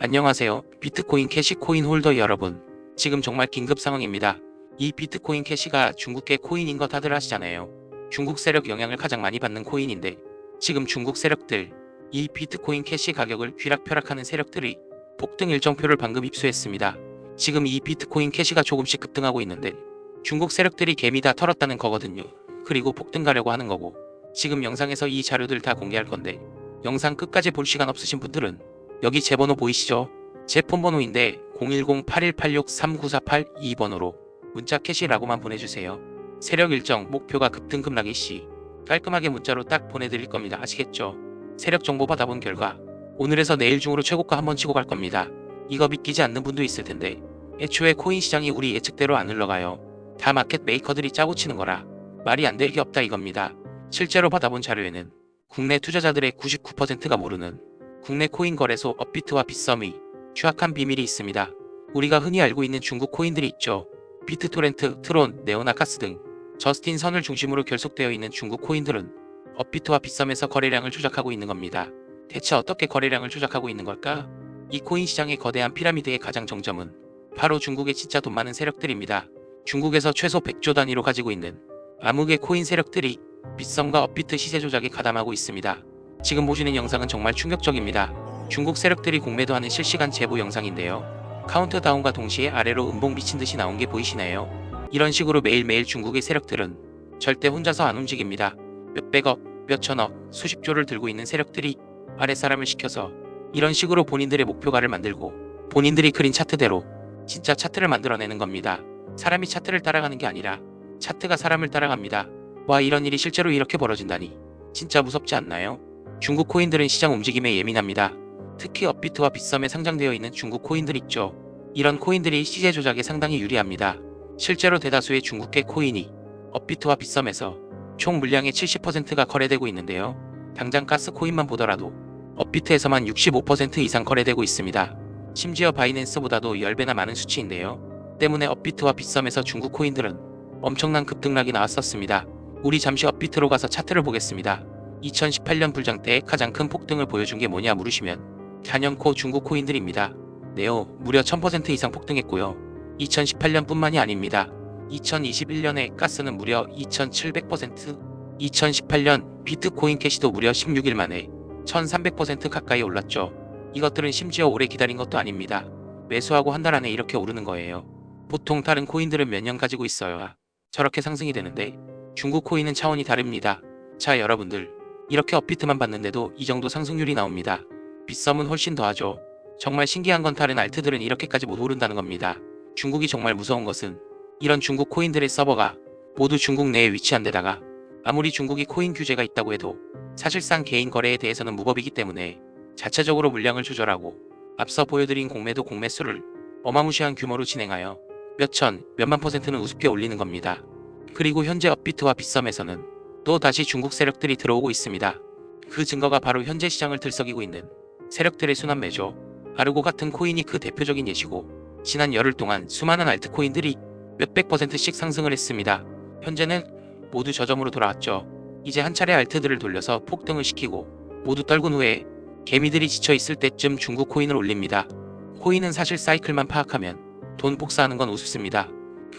안녕하세요. 비트코인 캐시 코인 홀더 여러분. 지금 정말 긴급 상황입니다. 이 비트코인 캐시가 중국계 코인인 거 다들 아시잖아요. 중국 세력 영향을 가장 많이 받는 코인인데 지금 중국 세력들 이 비트코인 캐시 가격을 휘락펴락하는 세력들이 폭등 일정표를 방금 입수했습니다. 지금 이 비트코인 캐시가 조금씩 급등하고 있는데 중국 세력들이 개미 다 털었다는 거거든요. 그리고 폭등 가려고 하는 거고 지금 영상에서 이 자료들 다 공개할 건데 영상 끝까지 볼 시간 없으신 분들은 여기 제 번호 보이시죠? 제 폰번호인데 010-8186-3948 2번으로 문자 캐시라고만 보내주세요. 세력 일정 목표가 급등 급락일 시 깔끔하게 문자로 딱 보내드릴 겁니다. 아시겠죠? 세력 정보 받아본 결과 오늘에서 내일 중으로 최고가 한번 치고 갈 겁니다. 이거 믿기지 않는 분도 있을 텐데 애초에 코인 시장이 우리 예측대로 안 흘러가요. 다 마켓 메이커들이 짜고 치는 거라 말이 안 될 게 없다 이겁니다. 실제로 받아본 자료에는 국내 투자자들의 99%가 모르는 국내 코인 거래소 업비트와 빗썸의 추악한 비밀이 있습니다. 우리가 흔히 알고 있는 중국 코인들이 있죠. 비트토렌트, 트론, 네오나카스 등 저스틴 선을 중심으로 결속되어 있는 중국 코인들은 업비트와 빗썸에서 거래량을 조작하고 있는 겁니다. 대체 어떻게 거래량을 조작하고 있는 걸까? 이 코인 시장의 거대한 피라미드의 가장 정점은 바로 중국의 진짜 돈 많은 세력들입니다. 중국에서 최소 100조 단위로 가지고 있는 암흑의 코인 세력들이 빗썸과 업비트 시세 조작에 가담하고 있습니다. 지금 보시는 영상은 정말 충격적입니다. 중국 세력들이 공매도 하는 실시간 제보 영상인데요. 카운트다운과 동시에 아래로 음봉 미친 듯이 나온 게 보이시나요? 이런 식으로 매일매일 중국의 세력들은 절대 혼자서 안 움직입니다. 몇백억, 몇천억, 수십조를 들고 있는 세력들이 아랫사람을 시켜서 이런 식으로 본인들의 목표가를 만들고 본인들이 그린 차트대로 진짜 차트를 만들어내는 겁니다. 사람이 차트를 따라가는 게 아니라 차트가 사람을 따라갑니다. 와 이런 일이 실제로 이렇게 벌어진다니 진짜 무섭지 않나요? 중국 코인들은 시장 움직임에 예민합니다. 특히 업비트와 빗썸에 상장되어 있는 중국 코인들 있죠. 이런 코인들이 시세 조작에 상당히 유리합니다. 실제로 대다수의 중국계 코인이 업비트와 빗썸에서 총 물량의 70%가 거래되고 있는데요. 당장 가스 코인만 보더라도 업비트에서만 65% 이상 거래되고 있습니다. 심지어 바이낸스보다도 10배나 많은 수치인데요. 때문에 업비트와 빗썸에서 중국 코인들은 엄청난 급등락이 나왔었습니다. 우리 잠시 업비트로 가서 차트를 보겠습니다. 2018년 불장 때 가장 큰 폭등을 보여준 게 뭐냐 물으시면 단연코 중국 코인들입니다. 네오 무려 1000% 이상 폭등했고요. 2018년뿐만이 아닙니다. 2021년에 가스는 무려 2700%, 2018년 비트코인 캐시도 무려 16일 만에 1300% 가까이 올랐죠. 이것들은 심지어 오래 기다린 것도 아닙니다. 매수하고 한 달 안에 이렇게 오르는 거예요. 보통 다른 코인들은 몇 년 가지고 있어야 저렇게 상승이 되는데 중국 코인은 차원이 다릅니다. 자 여러분들 이렇게 업비트만 봤는데도 이 정도 상승률이 나옵니다. 빗썸은 훨씬 더하죠. 정말 신기한 건 다른 알트들은 이렇게까지 못 오른다는 겁니다. 중국이 정말 무서운 것은 이런 중국 코인들의 서버가 모두 중국 내에 위치한 데다가 아무리 중국이 코인 규제가 있다고 해도 사실상 개인 거래에 대해서는 무법이기 때문에 자체적으로 물량을 조절하고 앞서 보여드린 공매도 공매수를 어마무시한 규모로 진행하여 몇천, 몇만 퍼센트는 우습게 올리는 겁니다. 그리고 현재 업비트와 빗썸에서는 또 다시 중국 세력들이 들어오고 있습니다. 그 증거가 바로 현재 시장을 들썩이고 있는 세력들의 순환매죠. 아르고 같은 코인이 그 대표적인 예시고 지난 열흘 동안 수많은 알트코인들이 몇백 퍼센트씩 상승을 했습니다. 현재는 모두 저점으로 돌아왔죠. 이제 한 차례 알트들을 돌려서 폭등을 시키고 모두 떨군 후에 개미들이 지쳐 있을 때쯤 중국 코인을 올립니다. 코인은 사실 사이클만 파악하면 돈 복사하는 건 우습습니다.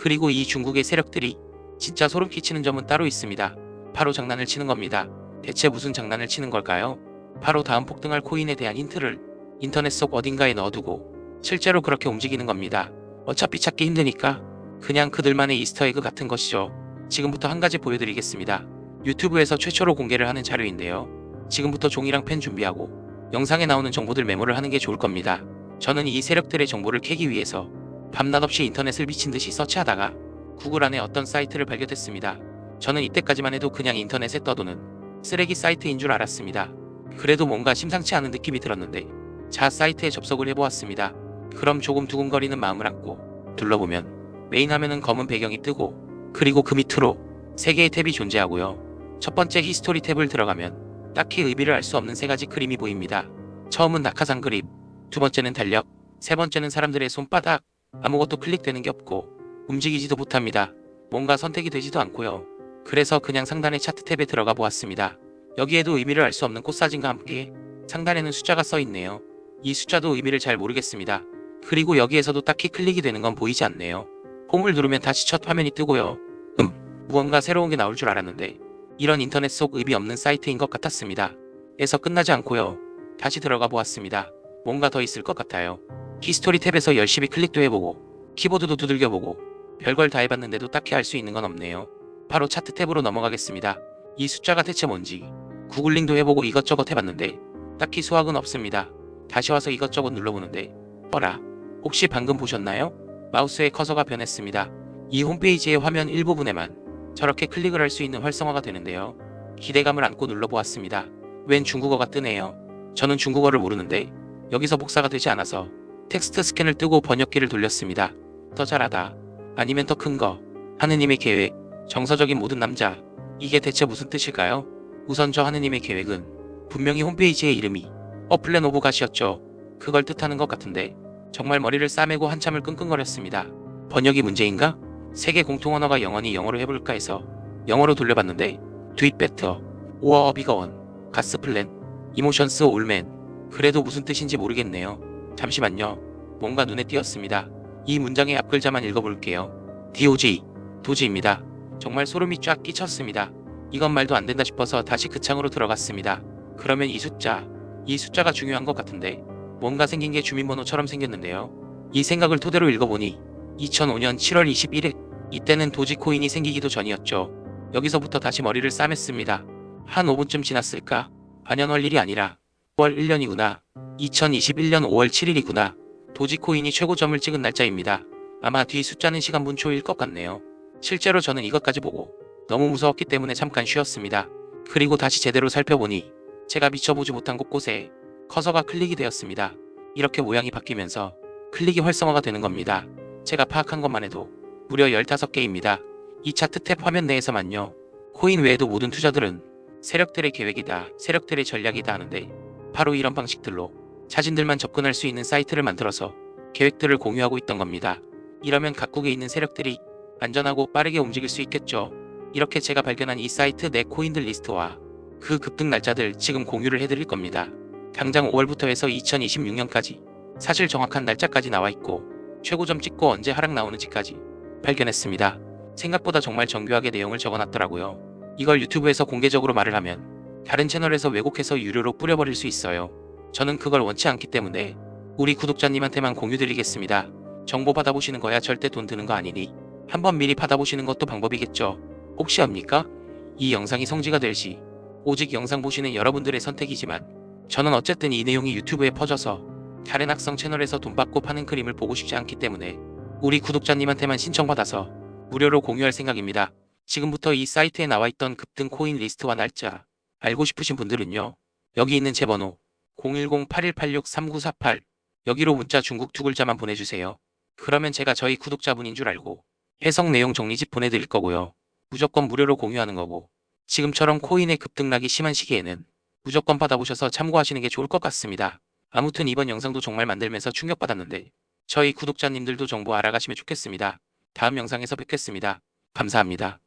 그리고 이 중국의 세력들이 진짜 소름 끼치는 점은 따로 있습니다. 바로 장난을 치는 겁니다. 대체 무슨 장난을 치는 걸까요? 바로 다음 폭등할 코인에 대한 힌트를 인터넷 속 어딘가에 넣어두고 실제로 그렇게 움직이는 겁니다. 어차피 찾기 힘드니까 그냥 그들만의 이스터에그 같은 것이죠. 지금부터 한 가지 보여드리겠습니다. 유튜브에서 최초로 공개를 하는 자료인데요. 지금부터 종이랑 펜 준비하고 영상에 나오는 정보들 메모를 하는 게 좋을 겁니다. 저는 이 세력들의 정보를 캐기 위해서 밤낮 없이 인터넷을 미친 듯이 서치하다가 구글 안에 어떤 사이트를 발견했습니다. 저는 이때까지만 해도 그냥 인터넷에 떠도는 쓰레기 사이트인 줄 알았습니다. 그래도 뭔가 심상치 않은 느낌이 들었는데 자 사이트에 접속을 해보았습니다. 그럼 조금 두근거리는 마음을 안고 둘러보면 메인 화면은 검은 배경이 뜨고 그리고 그 밑으로 세 개의 탭이 존재하고요. 첫 번째 히스토리 탭을 들어가면 딱히 의미를 알 수 없는 세 가지 그림이 보입니다. 처음은 낙하산 그림, 두 번째는 달력, 세 번째는 사람들의 손바닥. 아무것도 클릭되는 게 없고 움직이지도 못합니다. 뭔가 선택이 되지도 않고요. 그래서 그냥 상단의 차트 탭에 들어가 보았습니다. 여기에도 의미를 알 수 없는 꽃사진과 함께 상단에는 숫자가 써 있네요. 이 숫자도 의미를 잘 모르겠습니다. 그리고 여기에서도 딱히 클릭이 되는 건 보이지 않네요. 홈을 누르면 다시 첫 화면이 뜨고요. 음, 무언가 새로운 게 나올 줄 알았는데 이런 인터넷 속 의미 없는 사이트인 것 같았습니다. 에서 끝나지 않고요. 다시 들어가 보았습니다. 뭔가 더 있을 것 같아요. 히스토리 탭에서 열심히 클릭도 해보고 키보드도 두들겨보고 별걸 다 해봤는데도 딱히 알수 있는 건 없네요. 바로 차트 탭으로 넘어가겠습니다. 이 숫자가 대체 뭔지 구글링도 해보고 이것저것 해봤는데 딱히 수학은 없습니다. 다시 와서 이것저것 눌러보는데 어라 혹시 방금 보셨나요? 마우스의 커서가 변했습니다. 이 홈페이지의 화면 일부분에만 저렇게 클릭을 할 수 있는 활성화가 되는데요. 기대감을 안고 눌러보았습니다. 웬 중국어가 뜨네요. 저는 중국어를 모르는데 여기서 복사가 되지 않아서 텍스트 스캔을 뜨고 번역기를 돌렸습니다. 더 잘하다. 아니면 더 큰 거. 하느님의 계획. 정서적인 모든 남자. 이게 대체 무슨 뜻일까요? 우선 저 하느님의 계획은 분명히 홈페이지의 이름이 어플랜 오브 갓이었죠. 그걸 뜻하는 것 같은데 정말 머리를 싸매고 한참을 끙끙거렸습니다. 번역이 문제인가? 세계 공통 언어가 영어니 영어로 해볼까 해서 영어로 돌려봤는데 두잇 베터, 오어 어비거원, 가스 플랜, 이모션스 올맨 그래도 무슨 뜻인지 모르겠네요. 잠시만요. 뭔가 눈에 띄었습니다. 이 문장의 앞글자만 읽어볼게요. DOG, 도지입니다. 정말 소름이 쫙 끼쳤습니다. 이건 말도 안 된다 싶어서 다시 그 창으로 들어갔습니다. 그러면 이 숫자, 이 숫자가 중요한 것 같은데 뭔가 생긴 게 주민번호처럼 생겼는데요. 이 생각을 토대로 읽어보니 2005년 7월 21일 이때는 도지코인이 생기기도 전이었죠. 여기서부터 다시 머리를 싸맸습니다. 한 5분쯤 지났을까? 반년월 일이 아니라 5월 1년이구나. 2021년 5월 7일이구나. 도지코인이 최고점을 찍은 날짜입니다. 아마 뒤 숫자는 시간분 초일 것 같네요. 실제로 저는 이것까지 보고 너무 무서웠기 때문에 잠깐 쉬었습니다. 그리고 다시 제대로 살펴보니 제가 미쳐보지 못한 곳곳에 커서가 클릭이 되었습니다. 이렇게 모양이 바뀌면서 클릭이 활성화가 되는 겁니다. 제가 파악한 것만 해도 무려 15개입니다. 이 차트 탭 화면 내에서만요. 코인 외에도 모든 투자들은 세력들의 계획이다, 세력들의 전략이다 하는데 바로 이런 방식들로 자신들만 접근할 수 있는 사이트를 만들어서 계획들을 공유하고 있던 겁니다. 이러면 각국에 있는 세력들이 안전하고 빠르게 움직일 수 있겠죠. 이렇게 제가 발견한 이 사이트 내 코인들 리스트와 그 급등 날짜들 지금 공유를 해드릴 겁니다. 당장 5월부터 해서 2026년까지 사실 정확한 날짜까지 나와 있고 최고점 찍고 언제 하락 나오는지까지 발견했습니다. 생각보다 정말 정교하게 내용을 적어놨더라고요. 이걸 유튜브에서 공개적으로 말을 하면 다른 채널에서 왜곡해서 유료로 뿌려버릴 수 있어요. 저는 그걸 원치 않기 때문에 우리 구독자님한테만 공유드리겠습니다. 정보 받아보시는 거야 절대 돈 드는 거 아니니 한번 미리 받아보시는 것도 방법이겠죠. 혹시 압니까? 이 영상이 성지가 될 시 오직 영상 보시는 여러분들의 선택이지만 저는 어쨌든 이 내용이 유튜브에 퍼져서 다른 학성 채널에서 돈 받고 파는 그림을 보고 싶지 않기 때문에 우리 구독자님한테만 신청받아서 무료로 공유할 생각입니다. 지금부터 이 사이트에 나와 있던 급등 코인 리스트와 날짜 알고 싶으신 분들은요. 여기 있는 제 번호 010-8186-3948 여기로 문자 중국 두 글자만 보내주세요. 그러면 제가 저희 구독자분인 줄 알고 해석 내용 정리집 보내드릴 거고요. 무조건 무료로 공유하는 거고 지금처럼 코인의 급등락이 심한 시기에는 무조건 받아보셔서 참고하시는 게 좋을 것 같습니다. 아무튼 이번 영상도 정말 만들면서 충격받았는데 저희 구독자님들도 정보 알아가시면 좋겠습니다. 다음 영상에서 뵙겠습니다. 감사합니다.